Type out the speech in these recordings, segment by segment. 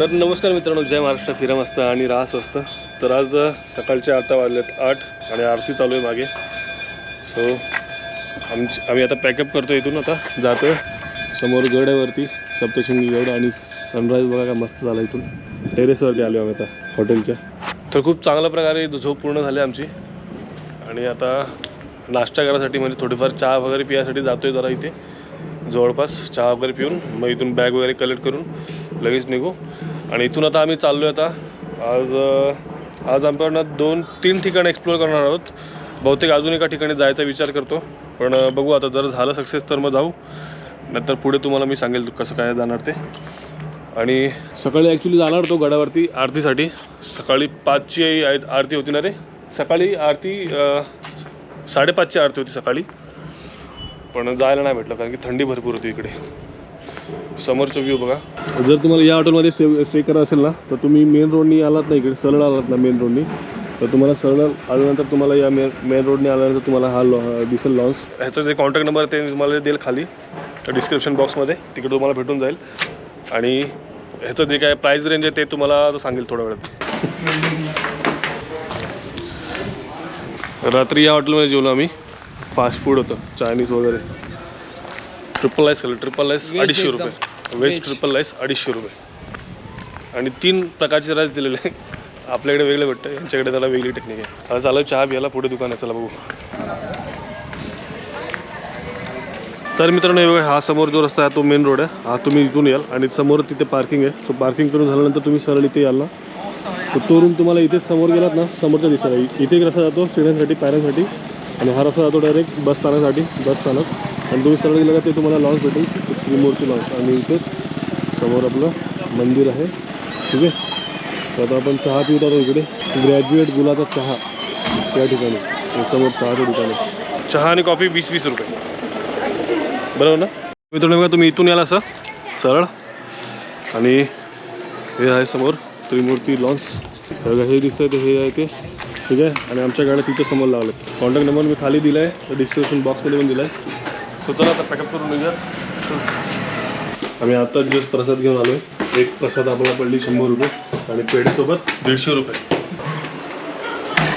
तर नमस्कार मित्रांनो जय महाराष्ट्र. फिरा मस्त आणि राहा स्वस्त तर आज सकाळच्या सकाळचे आता वाजलेत आठ आणि आरती चालू आहे मागे. सो आमची आम्ही आता पॅकअप करतो इथून आता. जातो समोर गड आहे वरती सप्तशृंगी गड आणि सनराईज बघा का मस्त झाला इथून. टेरेसवरती आलो आम्ही आता हॉटेलच्या तर खूप चांगल्या प्रकारे झोप पूर्ण झाली आमची. आणि आता नाश्ता करायसाठी म्हणजे थोडीफार चहा वगैरे पियासाठी जातो आहे जरा इथे. जवळपास चहा वगैरे पिऊन मग इथून बॅग वगैरे कलेक्ट करून लगेच निघू. आणि इथून आता आम्ही चाललो आहे आता. आज आज आपण दोन तीन ठिकाणं एक्सप्लोअर करणार आहोत. बहुतेक अजून एका ठिकाणी जायचा विचार करतो. पण बघू आता जर झालं सक्सेस तर मग जाऊ. नंतर पुढे तुम्हाला मी सांगेल कसं काय जाणार ते. आणि सकाळी ॲक्च्युली जाणार तो गडावरती आरतीसाठी. सकाळी पाचची आय- आरती होती ना रे? सकाळी आरती साडेपाचची आरती होती सकाळी. पण जायला नाही भेटलं कारण की थंडी भरपूर होती इकडे. समोरचा व्ह्यू बघा. जर तुम्हाला या हॉटेलमध्ये स्टे स्टे करायचं असेल ना तर तुम्ही मेन रोडनी आलात ना इकडे सरळ आलात ना मेन रोडनी तर तुम्हाला सरळ आल्यानंतर तुम्हाला या मेन मेन रोडने आल्यानंतर तुम्हाला हा लॉ दिसेल लॉन्स ह्याचा जे कॉन्टॅक्ट नंबर आहे ते मी तुम्हाला देईल खाली. डिस्क्रिप्शन बॉक्समध्ये तिकडे तुम्हाला भेटून जाईल. आणि ह्याचं जे काय प्राईस रेंज आहे ते तुम्हाला सांगेल थोड्या वेळात. रात्री या हॉटेलमध्ये जेवलो आम्ही. फास्ट फूड होतं. चायनीज वगैरे. ट्रिपल राईस खाल्लं ट्रिपल राईस अडीचशे रुपये. व्हेज ट्रिपल राईस अडीचशे रुपये. आणि तीन प्रकारचे राईस दिलेले आहे आपल्याकडे वेगळे भेटतं यांच्याकडे त्याला वेगळी टेक्निक आहे. आता चालू चहा घ्यायला पुढे दुकान आहे चला बघू. तर मित्रांनो हे बघा हा समोर जो रस्ता आहे तो मेन रोड आहे. हा तुम्ही इथून याल आणि समोर तिथे पार्किंग आहे. सो पार्किंग करून झाल्यानंतर तुम्ही सरळ इथे याल ना. सो तो रूम तुम्हाला इथेच समोर गेलात ना समोरचा दिसत आहे इथे एक रस्ता जातो स्टेडियमसाठी पायऱ्यांसाठी. आणि हा रस्ता जातो डायरेक्ट बस स्थानकासाठी बस स्थानक. आणि तुम्ही सरळ गेलं का ते तुम्हाला लॉन्च भेटेल. त्रिमूर्ती लॉन्च आणि इथेच समोर आपलं मंदिर आहे. ठीक आहे? तर आता आपण चहा पिऊत आहोत इकडे. ग्रॅज्युएट गुलाचा चहा या ठिकाणी. समोर चहाच्या ठिकाणी चहा आणि कॉफी वीस वीस रुपये. बरोबर ना? मित्रांनो तुम्ही इथून याल असं. सरळ. आणि हे आहे समोर त्रिमूर्ती लॉन्स बघा हे दिसतंय ते हे आहे ते. ठीक आहे? आणि आमच्या गाड्या तिथे समोर लावल्यात कॉन्टॅक्ट नंबर मी खाली दिला आहे डिस्क्रिप्शन बॉक्समध्ये पण दिला आहे सो चला आता पॅकअप करून निघूया आम्ही आता दिवस प्रसाद घेऊन आलो आहे एक प्रसाद आपल्याला पडली शंभर रुपये आणि पेढीसोबत दीडशे रुपये.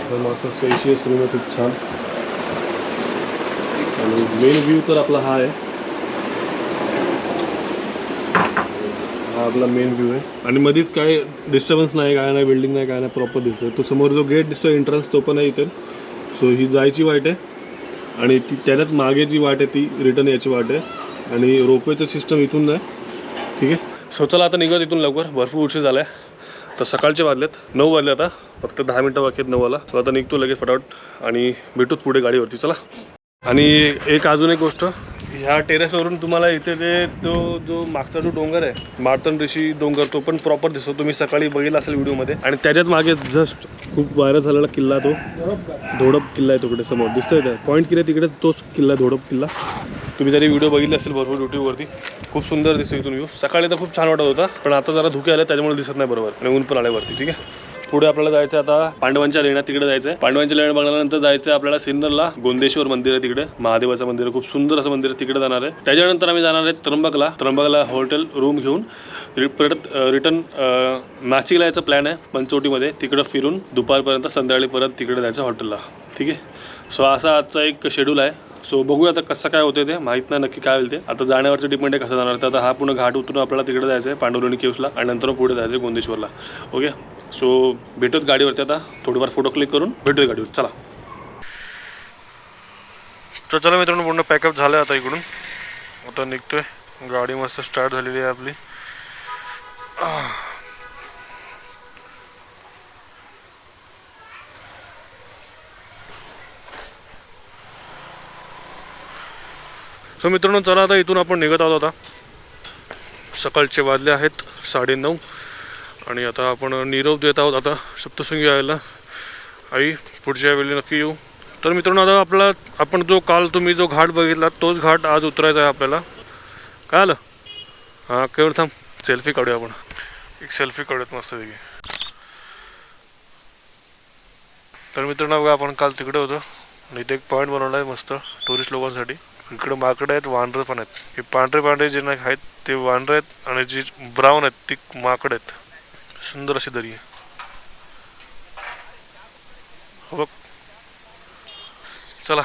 असं मस्त स्पेशियस रूम आहे खूप छान. आणि मेन व्ह्यू तर आपला हा आहे. हा आपला मेन व्ह्यू आहे. आणि मध्येच काय डिस्टर्बन्स नाही काय नाही बिल्डिंग नाही काय नाही प्रॉपर दिसतोय. तो समोर जो गेट दिसतोय एंट्रन्स तो पण आहे इथे. सो ही जायची वाईट आहे. आणि ती त्याच्यात मागे जी वाट आहे ती रिटर्न याची वाट आहे. आणि रोपवेचं सिस्टम इथून आहे ठीक आहे? सो चला आता निघत इथून लवकर. भरपूर उशीर झाला आहे तर सकाळचे वाजलेत. नऊ वाजले आता. फक्त दहा मिनटं बाकी आहेत नऊवाला. सो आता निघतो लगेच फटाफट. आणि भेटूच पुढे गाडीवरती. चला. आणि एक अजून एक गोष्ट. ह्या टेरेसवरून तुम्हाला इथे जे तो जो मागचा जो डोंगर आहे मार्तन ऋषी डोंगर तो पण प्रॉपर दिसतो. तुम्ही सकाळी बघितला असेल व्हिडिओमध्ये. आणि त्याच्याच मागे जस्ट खूप व्हायरल झालेला किल्ला तो. धोडप किल्ला आहे तिकडे समोर. दिसतोय त्या पॉईंट किल्ला तिकडे? तोच किल्ला आहे, धोडप किल्ला. तुम्ही जरी व्हिडिओ बघितले असेल भरपूर युट्यूबवरती खूप सुंदर दिसतो इथून व्ह्यू सकाळी तर खूप छान वाटत होता पण आता जरा धुके आले त्याच्यामुळे दिसत नाही बरोबर. आणि ऊन पण आल्यावरती ठीक आहे? पुढे आपल्याला जायचं आता पांडवांच्या लेण्यात तिकडे जायचं आहे. पांडवांच्या लेण्या बघण्यानंतर जायचं आपल्याला सिन्नरला. गोंदेश्वर मंदिर आहे तिकडे. महादेवाचं मंदिर खूप सुंदर असं मंदिर आहे. तिकडे जाणार आहे. त्याच्यानंतर आम्ही जाणार आहे त्र्यंबकला. त्र्यंबकला हॉटेल रूम घेऊन परत रिटर्न नाशिकला यायचा प्लॅन आहे. पंचवटीमध्ये तिकडं फिरून दुपारपर्यंत संध्याकाळी परत तिकडे जायचं हॉटेलला ठीक आहे? सो असा आजचा एक शेड्यूल आहे. सो बघूया आता कसं काय होते ते. माहीत नाही नक्की काय होईल ते. आता जाण्यावरचं डिपेंड आहे कसं जाणार तर आता हा पूर्ण घाट उतरून आपल्याला तिकडे जायचं आहे पांडुरणी केव्सला आणि नंतर पुढे जायचं आहे गोंदेश्वरला. ओके सो भेटत गाडीवरती आता. थोडीफार फोटो क्लिक करून भेटूया गाडीवर. चला. तर चला मित्रांनो पूर्ण पॅकअप झालं आता इकडून. आता निघतोय. गाडी मस्त स्टार्ट झालेली आहे आपली. सो मित्रांनो चला आता इथून आपण निघत आहोत आता. सकाळचे वाजले आहेत साडेनऊ. आणि आता आपण निरोप देत आहोत आता सप्तशृंगी यायला. आई पुढच्या वेळी नक्की येऊ. तर मित्रांनो आता आपला आपण जो काल तुम्ही जो घाट बघितला तोच घाट आज उतरायचा आहे आपल्याला. काय आलं? हां केवळ थांब. सेल्फी काढूया आपण. एक सेल्फी काढूयात मस्त पैकी तर मित्रांनो बघा आपण काल तिकडे होतो. आणि इथे एक पॉईंट बनवला आहे मस्त टुरिस्ट लोकांसाठी. इकडे माकडे आहेत वानरं पण आहेत. हे पांढरे पांढरे जे नाही आहेत ते वानरं आहेत आणि जी ब्राऊन आहेत ती माकड आहेत. सुंदर अशी दरी आहे. हो बघ. चला.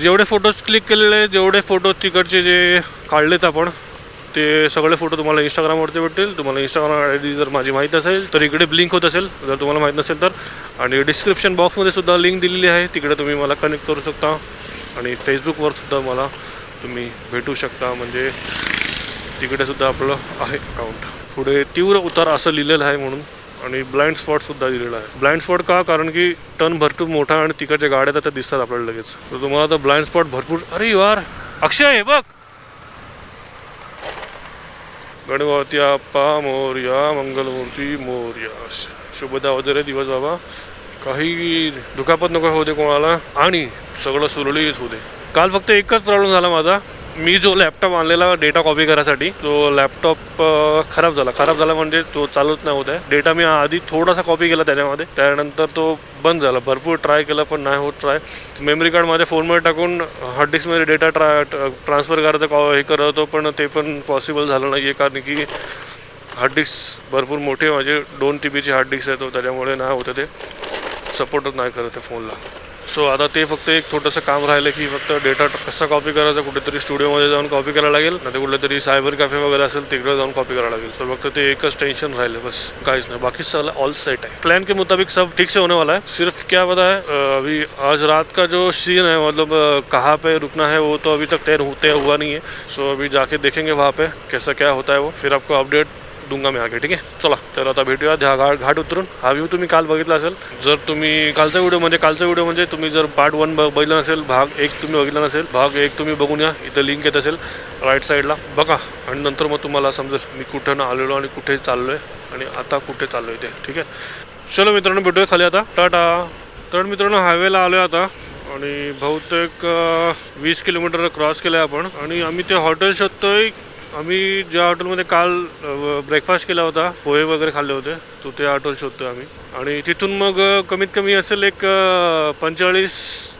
जेवढे फोटोज क्लिक केलेले जेवढे फोटो तिकडचे जे काढलेत आपण ते सगळे फोटो तुम्हाला इंस्टाग्रामवरती भेटतील. तुम्हाला इंस्टाग्राम आय डी जर माझी माहीत असेल तर इकडे ब्लिंक होत असेल. जर तुम्हाला माहीत नसेल तर. आणि डिस्क्रिप्शन बॉक्समध्ये सुद्धा लिंक दिलेली आहे. तिकडे तुम्ही मला कनेक्ट करू शकता. आणि फेसबुकवर सुद्धा मला तुम्ही भेटू शकता. म्हणजे तिकडे सुद्धा आपलं आहे अकाउंट पुढे तीव्र उतार असं लिहिलेलं आहे म्हणून. आणि ब्लाइंड स्पॉटसुद्धा दिलेलं दिलेला आहे. ब्लाइंड स्पॉट का? कारण की टर्न भरपूर मोठा आणि तिकडच्या गाड्या तर त्या दिसतात आपल्याला लगेच. तर तुम्हाला तर ब्लाइंड स्पॉट भरपूर अरे यार! अक्षय हे बघ! गणपती आप्पा मोर्या मंगलमूर्ती मोर्या. शुभदा वगैरे दिवस बाबा. काही दुखापत नको होऊ दे कोणाला. आणि सगळं सुरळीत होऊ दे. काल फक्त एकच प्रॉब्लेम झाला माझा. मी जो लॅपटॉप आणलेला डेटा कॉपी करायसाठी तो लॅपटॉप खराब झाला. खराब झाला म्हणजे तो चालत नाही होत आहे. डेटा मी आधी थोडासा कॉपी केला त्याच्यामध्ये. त्यानंतर तो बंद झाला. भरपूर ट्राय केला पण नाही होत ट्राय मेमरी कार्ड माझ्या फोनमध्ये टाकून हार्ड डिस्कमध्ये डेटा ट्रा ट्रान्सफर करायचं कॉ- हे करत होतो पण ते पण पॉसिबल झालं नाही आहे कारण की हार्ड डिस्क भरपूर मोठे माझे दोन टी बीची हार्ड डिस्क आहे. तो त्याच्यामुळे नाही होतं ते. सपोर्टच नाही करत आहे फोनला. सो आता ते फक्त एक छोटंसं काम राहिलं की फक्त डेटा कसा कॉपी करायचा कुठेतरी स्टुडिओमध्ये जाऊन कॉपी करायला लागेल. नाही कुठलं तरी सायबर कॅफे वगैरे असेल तिकडे जाऊन कॉपी करायला लागेल. सो फक्त ते एकच टेंशन राहिलं बस. काहीच नाही. बाकी सब ऑल सेट है प्लान के मुताबिक सब ठीक से होने वाला है. सिर्फ क्या पता है अभी आज रात का जो सीन है मतलब कहाँ पे रुकना है वो तो अभी तक तय हो, तय हुआ नहीं है. सो अभी जाके देखेंगे वहाँ पे कैसा क्या होता है वो. फिर आपको अपडेट दूंगा मैं आगे ठीक आहे चला. तर आता भेटूया ह्या घाट घाट उतरून. हा व्ह्यू तुम्ही काल बघितला असेल. जर तुम्ही कालचा व्हिडिओ म्हणजे कालचा व्हिडिओ म्हणजे तुम्ही जर पार्ट वन बघितला नसेल भाग एक तुम्ही बघितला नसेल भाग एक तुम्ही बघून या. इथं लिंक येत असेल. राईट साईडला बघा. आणि नंतर मग तुम्हाला समजेल मी कुठं ना आलेलो आणि कुठे चाललो आहे आणि आता कुठे चाललो आहे ते. ठीक आहे? चलो मित्रांनो भेटूया खाली आता. टाटा. तर मित्रांनो हायवेला आलो आता. आणि बहुतेक वीस किलोमीटर क्रॉस केलं आहे आपण. आणि आम्ही ते हॉटेल शोधतोय आम्ही ज्या हॉटेलमध्ये काल ब्रेकफास्ट केला होता पोहे वगैरे खाल्ले होते तो ते हॉटेल शोधतो आम्ही. आणि तिथून मग कमीत कमी असेल एक पंचेचाळीस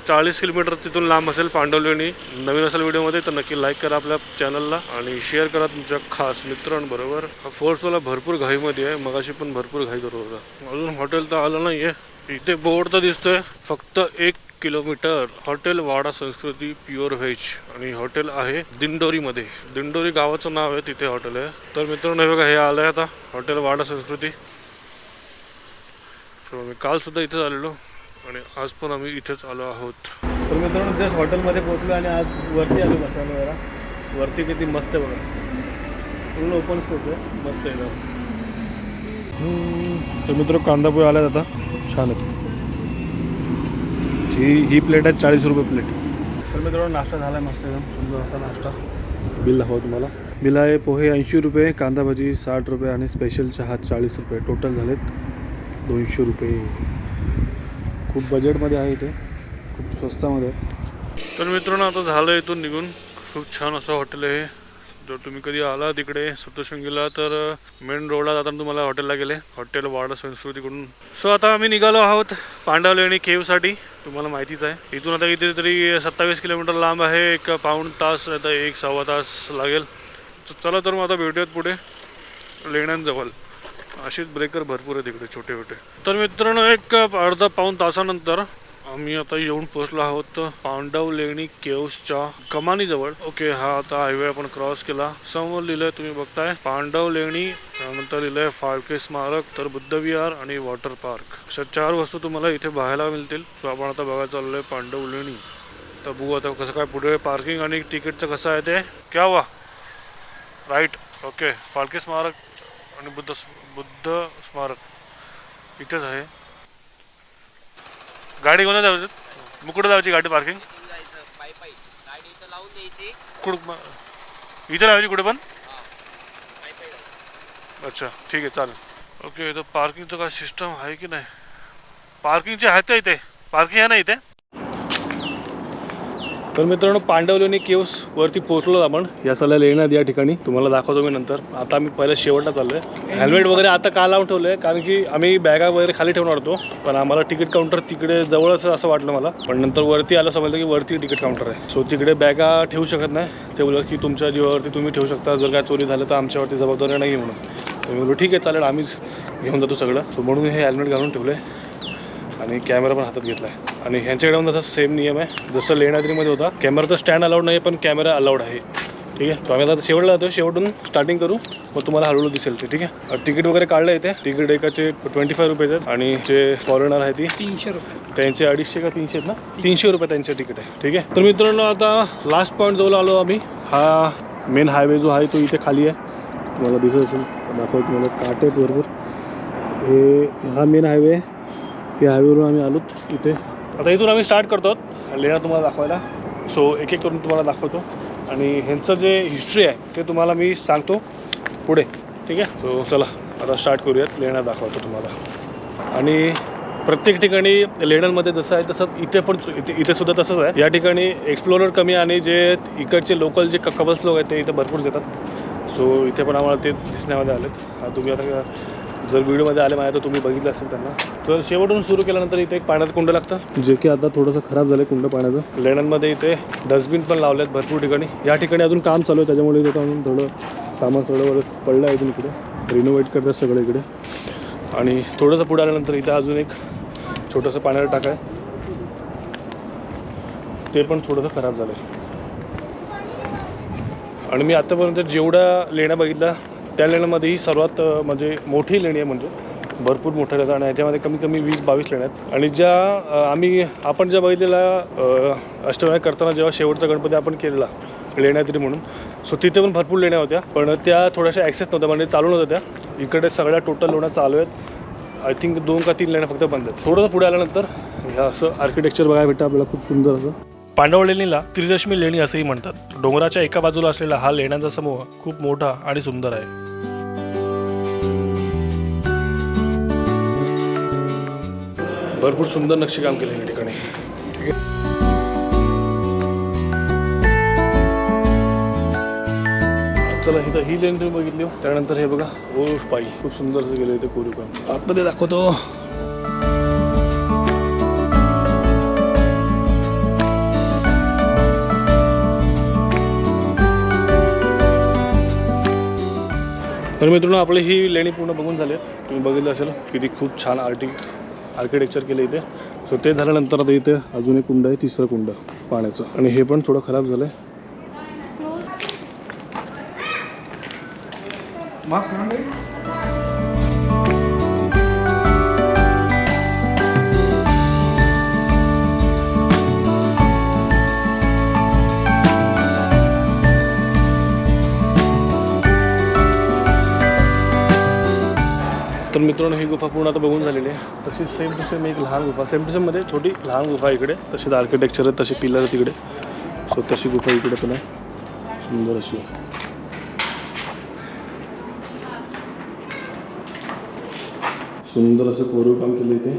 चाळीस किलोमीटर तिथून लांब असेल पांडवलेणी. नवीन असेल व्हिडिओमध्ये तर नक्की लाईक करा आपल्या चॅनलला आणि शेअर करा तुमच्या खास मित्रांबरोबर. हा फोर्सवाला भरपूर घाईमध्ये आहे मगाशी पण भरपूर घाई करत होता. अजून हॉटेल तर आलं नाही आहे इथे बोर्ड तर दिसतोय फक्त एक किलोमीटर हॉटेल वाडा संस्कृती प्युअर व्हेज आणि हॉटेल आहे दिंडोरीमध्ये. दिंडोरी गावाचं नाव आहे तिथे हॉटेल आहे. तर मित्रांनो हे बघा हे आलं आहे आता हॉटेल वाडा संस्कृती. सो मी काल सुद्धा इथेच आलेलो आणि आज पण आम्ही इथेच आलो आहोत. तर मित्रांनो जस्ट हॉटेलमध्ये पोहोचलो आणि आज वरती आलो बसायला जरा. वरती किती मस्त आहे बघा. पूर्ण ओपन स्पेस आहे. मस्त आहे तर मित्र कांदा पोहे आल्यात आता. छान आहेत. ही ही प्लेट आहे चाळीस रुपये प्लेट तर मित्रांनो नाश्ता झाला आहे मस्त एकदम सुंदर असा नाश्ता. बिल हवं तुम्हाला? बिल आहे पोहे ऐंशी रुपये कांदा भाजी साठ रुपये आणि स्पेशल चहा चाळीस रुपये. टोटल झालेत दोनशे रुपये. खूप बजेटमध्ये आहे इथे. खूप स्वस्तामध्ये तर मित्रांनो आता झालं इथून निघून. खूप छान असं हॉटेल आहे जर तुम्ही कधी आला तिकडे सप्तशृंगीला तर मेन रोडला जाताना तुम्हाला हॉटेलला गेले. हॉटेल वाडा संस्कृतीकडून. सो आता आम्ही निघालो आहोत पांडवलेणी केवसाठी तुम्हाला माहितीच आहे. इथून आता इथे तरी सत्तावीस किलोमीटर लांब आहे. एक पाऊण तास आता एक सव्वा तास लागेल. चला तर मग आता भेटूयात पुढे. लेण्यांजवळ. अशीच ब्रेकर भरपूर आहेत तिकडे छोटे छोटे तर मित्रांनो एक अर्धा पाऊण तासानंतर आम्ही आता येऊन पोहोचलो आहोत पांडव लेणी केव्सच्या कमानीजवळ. ओके हा आता हायवे आपण क्रॉस केला. समोर लिहिलंय तुम्ही बघताय पांडव लेणी त्यानंतर लिहिलंय फाळके स्मारक तर बुद्ध विहार आणि वॉटर पार्क अशा चार वस्तू तुम्हाला इथे पाहायला मिळतील. आपण आता बघायला चाललोय पांडव लेणी. तर बघू आता कसं काय पुढे पार्किंग आणि तिकीटचं कसं आहे ते. क्या वा राईट ओके फाळके स्मारक आणि बुद्ध बुद्ध स्मारक. इथेच आहे. गाडी कोणत्या जाऊ मग कुठं जायची गाडी पार्किंग जायचं मग इथं लावून कुठं लावायची कुठे पण? अच्छा ठीक आहे चालेल. ओके तर पार्किंगचं काय सिस्टम आहे की नाही? पार्किंगचे आहेत ते इथे. पार्किंग आहे ना इथे? तर मित्रांनो पांडवलोणी केव्स वरती पोहोचलो आपण. या सल्ला लेण्यात या ठिकाणी. तुम्हाला दाखवतो मी नंतर. आता आम्ही पहिल्या शेवटला चाललोय. हेल्मेट वगैरे आता का लावून ठेवलंय? कारण की आम्ही बॅगा वगैरे खाली ठेवणार होतो. पण आम्हाला तिकीट काउंटर तिकडे जवळच असं वाटलं मला. पण नंतर वरती आलं समजलं की वरती तिकीट काउंटर आहे. सो तिकडे बॅगा ठेवू शकत नाही. ते बोलत की तुमच्या जीवावरती तुम्ही ठेवू शकता. जर काय चोरी झालं तर आमच्यावरती जबाबदारी नाही आहे म्हणून मी बोललो ठीक आहे चालेल. आम्हीच घेऊन जातो सगळं. सो म्हणून हे हेल्मेट घालून ठेवलं आहे आणि कॅमेरा पण हातात घेतला आहे आणि ह्यांच्याकडे पण तसा सेम नियम आहे. जसं लेण्याद्रीमध्ये होता कॅमेरा तर स्टँड अलाउड नाही पण कॅमेरा अलाउड आहे. ठीक आहे? तो आम्ही आता शेवटला जातो शेवटून स्टार्टिंग करू. मग तुम्हाला हळूहळू दिसेल ते. ठीक आहे? तिकीट वगैरे काढलं येते तिकीट एकाचे ट्वेंटी फाय आहेत. आणि जे फॉरेनर आहे ती? तीनशे रुपये. त्यांचे अडीचशे का तीनशे आहेत ना? तीनशे. रुपये त्यांचे तिकीट आहे. ठीक आहे? तर मित्रांनो आता लास्ट पॉईंट जवळ आलो आम्ही. हा मेन हायवे जो आहे तो इथे खाली आहे. तुम्हाला दिसत असेल दाखवतो तुम्हाला. काटे आहेत भरपूर. हे हा मेन हायवे आहे. या हायवेवरून आम्ही आलोत इथे. आता इथून आम्ही स्टार्ट करतो लेणं तुम्हाला दाखवायला. सो एक एक करून तुम्हाला दाखवतो. आणि ह्यांचं जे हिस्ट्री आहे ते तुम्हाला मी सांगतो पुढे. ठीक आहे? सो चला आता स्टार्ट करूयात. लेण्या दाखवतो तुम्हाला. आणि प्रत्येक ठिकाणी लेण्यांमध्ये जसं आहे तसं इथे पण इथे इथे सुद्धा तसंच आहे. या ठिकाणी एक्सप्लोरर कमी आणि जे इकडचे लोकल जे कपल्स लोक आहेत ते इथे भरपूर देतात. सो इथे पण आम्हाला ते दिसण्यामध्ये आलेत. तुम्ही आता जर व्हिडिओमध्ये आले माझ्या तर तुम्ही बघितलं असेल त्यांना. तर शेवटून सुरू केल्यानंतर इथे एक पाण्याचं कुंड लागतं. जे की आता थोडंसं खराब झालं कुंड पाण्याचं. लेण्यांमध्ये इथे डस्टबिन पण लावले आहेत भरपूर ठिकाणी. या ठिकाणी अजून काम चालू आहे त्याच्यामुळे इथे अजून थोडं सामान सगळं वरच पडलं आहे इकडे. रिनोव्हेट करतात सगळं इकडे. आणि थोडंसं पुढे आल्यानंतर इथं अजून एक छोटंसं पाण्याचं टाक आहे. ते पण थोडंसं खराब झालं आहे आणि मी आत्तापर्यंत जेवढ्या लेण्या बघितल्या त्या लेण्यामध्ये ही सर्वात म्हणजे मोठी लेणी आहे म्हणजे. भरपूर मोठ्या लेण्या आणि ह्याच्यामध्ये कमी कमी वीस बावीस लेण्या आहेत. आणि ज्या आम्ही आपण ज्या बघितलेल्या अष्टविनायक करताना जेव्हा शेवटचा गणपती आपण केलेला लेण्यातरी म्हणून सो तिथे पण भरपूर लेण्या होत्या. पण त्या थोड्याशा ॲक्सेस नव्हत्या म्हणजे चालू नव्हत्या त्या. इकडे सगळ्या टोटल लेण्या चालू आहेत. आय थिंक दोन का तीन लेण्या फक्त बंद आहेत. थोडंसं पुढे आल्यानंतर ह्या असं आर्किटेक्चर बघायला भेटतं आपल्याला खूप सुंदर असं. पांडव लेणीला त्रिरश्मी लेणी असंही म्हणतात. डोंगराच्या एका बाजूला असलेला हा लेण्यांचा समूह खूप मोठा आणि सुंदर आहे. भरपूर सुंदर नक्षीकाम केले या ठिकाणी. ठीक आहे चला इथं ही लेन तुम्ही बघितली हो. त्यानंतर हे बघा ओ पायी. खूप सुंदर असं गेलं इथे कोरीव काम. आतमध्ये दाखवतो. तर मित्रांनो आपली ही लेणी पूर्ण बघून झाली. आहे. तुम्ही बघितलं असेल किती खूप छान आर्टिक आर्किटेक्चर केलं इथे. सो ते झाल्यानंतर आता इथे अजून एक कुंड आहे तिसरं कुंड पाण्याचं. आणि हे पण थोडं खराब झालं आहे तर मित्रांनो ही गुफा पूर्ण आता बघून झालेली आहे. तशीच सेम टू सेम एक लहान गुफा सेम टू सेममध्ये छोटी लहान गुफा इकडे. तसेच आर्किटेक्चर आहे तसे पिलर तिकडे. सो तशी गुफा इकडे पण आहे. सुंदर अशी आहे. सुंदर असं कोरीव काम केलं इथे.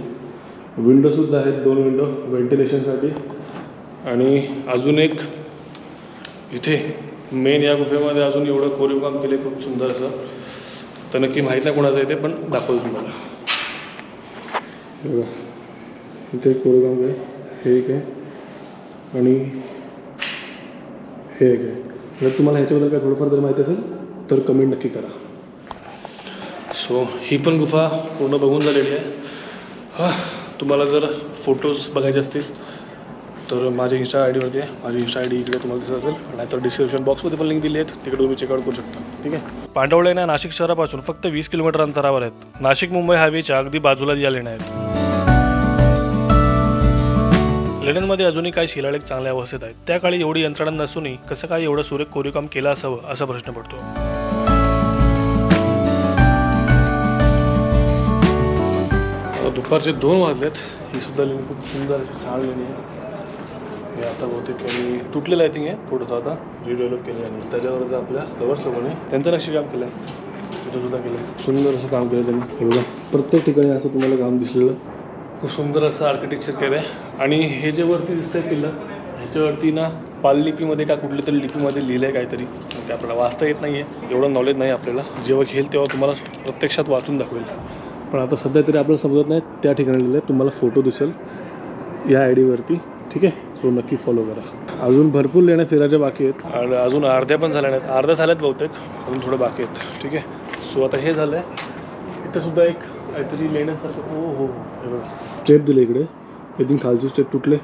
विंडोसुद्धा आहेत दोन विंडो व्हेंटिलेशनसाठी आणि अजून एक इथे मेन या गुफेमध्ये अजून एवढं कोरीव काम केले खूप सुंदर असं. तर नक्की माहीत नाही कोणाचं आहे ते पण दाखवतो तुम्हाला. बघा इथे काम आहे हे एक आहे. आणि हे एक आहे. जर तुम्हाला ह्याच्याबद्दल काय थोडंफार जर माहिती असेल तर कमेंट नक्की करा. सो ही पण गुफा पूर्ण बघून झालेली आहे. हां तुम्हाला जर फोटोज बघायचे असतील तर माझ्या इन्स्टा आय डीवरती आहे. माझी इन्स्टा आय डी इकडे तुम्हाला दिसत असेल. नाहीतर डिस्क्रिप्शन बॉक्समध्ये पण लिंक दिली आहेत. तिकडे तुम्ही चेकआउट करू शकता. ठीक आहे? पांडव लेण्या नाशिक शहरापासून फक्त वीस किलोमीटर अंतरावर आहेत. नाशिक मुंबई हायवेच्या अगदी बाजूला या लेण्या आहेत. लेण्यांमध्ये अजूनही काही शिलालेख चांगल्या अवस्थेत आहेत. त्या काळी एवढी यंत्रणा नसूनही कसं काय एवढं सुरेख कोरीवकाम केलं असावं असा प्रश्न पडतो. दुपारचे दोन वाजलेत. ही सुद्धा लेणी खूप सुंदर अशी लेणी आहे. आणि आता बहुतेक यांनी तुटलेलं आय थिंक आहे थोडंसं आता रिडेव्हलप केलं आणि त्याच्यावर जर आपल्या लवर्स लोकांनी त्यांचं नक्षीकाम केलं आहे तिथं सुद्धा केलं आहे सुंदर असं काम केलं त्यांनी. हे बघा प्रत्येक ठिकाणी असं तुम्हाला काम दिसलेलं. खूप सुंदर असं आर्किटेक्चर केलं आहे आणि हे जे वरती दिसतंय किल्लं ह्याच्यावरती ना पाल लिपीमध्ये का कुठल्या तरी लिपीमध्ये लिहिलं आहे काहीतरी. ते आपल्याला वाचता येत नाही आहे एवढं नॉलेज नाही आपल्याला. जेव्हा घेईल तेव्हा तुम्हाला प्रत्यक्षात वाचून दाखवेल. पण आता सध्या तरी आपल्याला समजत नाही त्या ठिकाणी लिहिलं आहे तुम्हाला फोटो दिसेल या आय डीवरती ठीक आहे? सो नक्की फॉलो करा. अजून भरपूर लेण्या फिरायच्या बाकी आहेत. आणि अजून अर्ध्या पण झाल्या नाहीत. अर्ध्या झाल्यात बहुतेक. अजून थोडं बाकी आहेत. ठीक आहे? सो आता हे झालं आहे इथं सुद्धा एक काहीतरी लेण्यासारखं ओ हो हे. बघा. स्टेप दिले इकडे. आय थिंक खालचे स्टेप तुटले.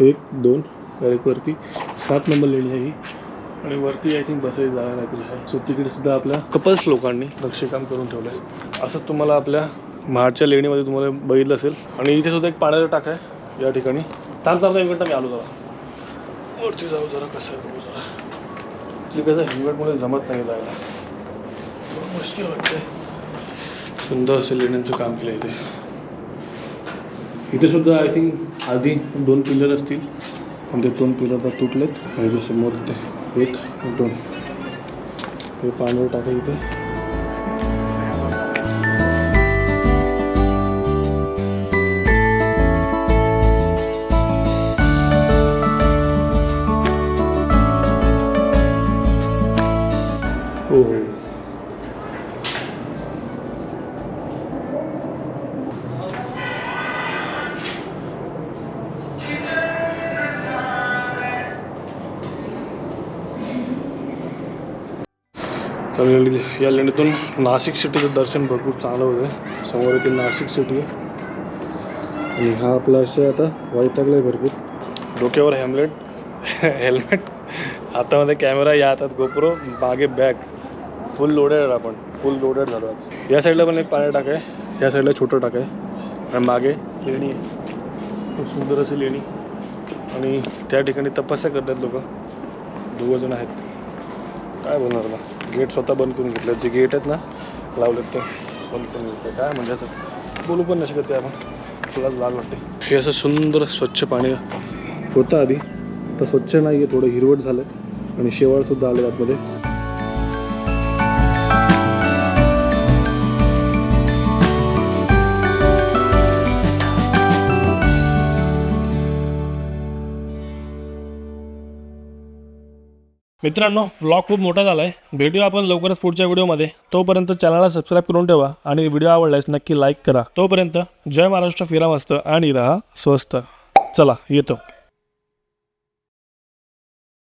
एक दोन. डायरेक्ट वरती. सात नंबर लेणी आहे ही. आणि वरती आय थिंक बसायची जागा काहीतरी आहे. सो तिकडे सुद्धा आपल्या कपल्स लोकांनी नक्षीकाम करून ठेवलं आहे असंच तुम्हाला आपल्या महाडच्या लेणीमध्ये तुम्हाला बघितलं असेल. आणि इथे सुद्धा एक पाण्याचा टाक आहे या ठिकाणी. थांब थांब एक मिनटं मी आलो जरा. वरती जाऊ जरा कसं बघू जरा. इथली कसं हेल्मेटमध्ये जमत नाही जायला. मुश्किल वाटते. सुंदर असे लेण्यांचं काम केलं इथे. इथे सुद्धा आय थिंक आधी दोन पिलर असतील पण ते दोन पिलर तर तुटलेत. आणि जो समोर ते एक दोन. हे पाण्यावर टाका इथे. या लेणीतून नाशिक सिटीचं दर्शन भरपूर चांगलं होतं समोर इथे नाशिक सिटी आहे. आणि हा आपला असे आता वैतागला आहे भरपूर. डोक्यावर हॅमलेट हेल्मेट हातामध्ये कॅमेरा या हातात गोप्रो मागे बॅग फुल लोडेड आपण. फुल लोडेड झालो आज. या साईडला पण एक पाणी टाक आहे या साईडला छोटं टाक आहे आणि मागे लेणी आहे. खूप सुंदर अशी लेणी. आणि त्या ठिकाणी तपस्या करतात लोक. दोघंजण आहेत. काय बोलणार ना गेट स्वतः बंद करून घेतलं. जे गेट आहेत ना लावलेत ते बंद करून घेतलं. काय म्हणजे असं बोलू पण नाही शकत काय आपण. तुलाच लाल वाटते. हे असं सुंदर स्वच्छ पाणी होतं आधी. आता स्वच्छ नाही आहे थोडं हिरवट झालं आणि शेवाळसुद्धा आले आतमध्ये. मित्रांनो व्लॉग खूप मोठा झाला आहे भेटूया आपण लवकरच पुढच्या व्हिडिओमध्ये. तोपर्यंत चॅनलला सबस्क्राईब करून ठेवा आणि व्हिडिओ आवडल्यास नक्की लाईक करा. तोपर्यंत जय महाराष्ट्र फिरा मस्त आणि राहा स्वस्त. चला येतो.